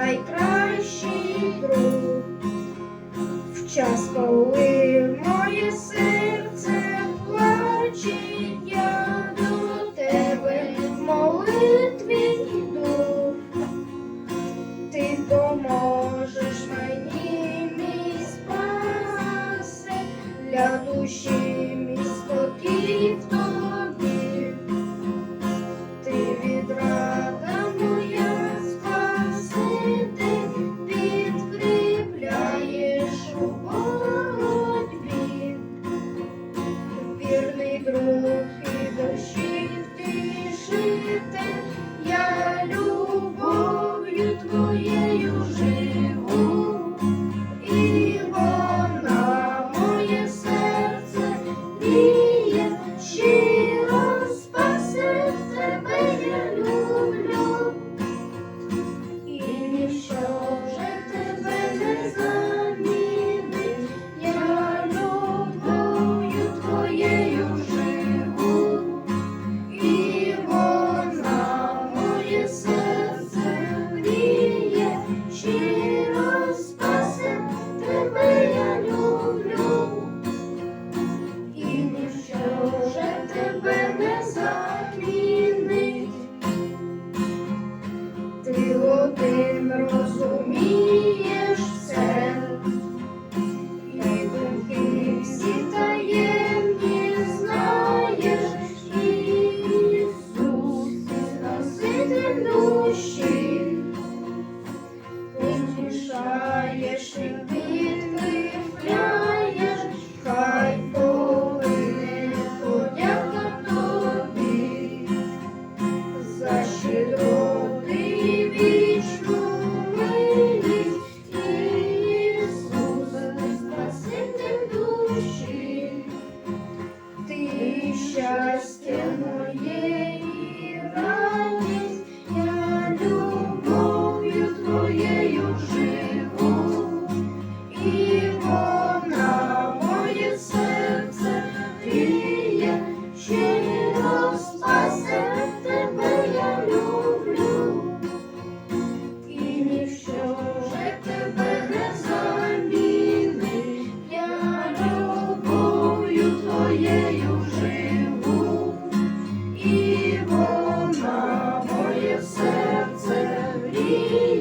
найкращий друг, в час, коли моє серце плаче, я до тебе в молитві йду, ти поможеш мені мій спасе для душі. you. Счастье моє. серце мріє.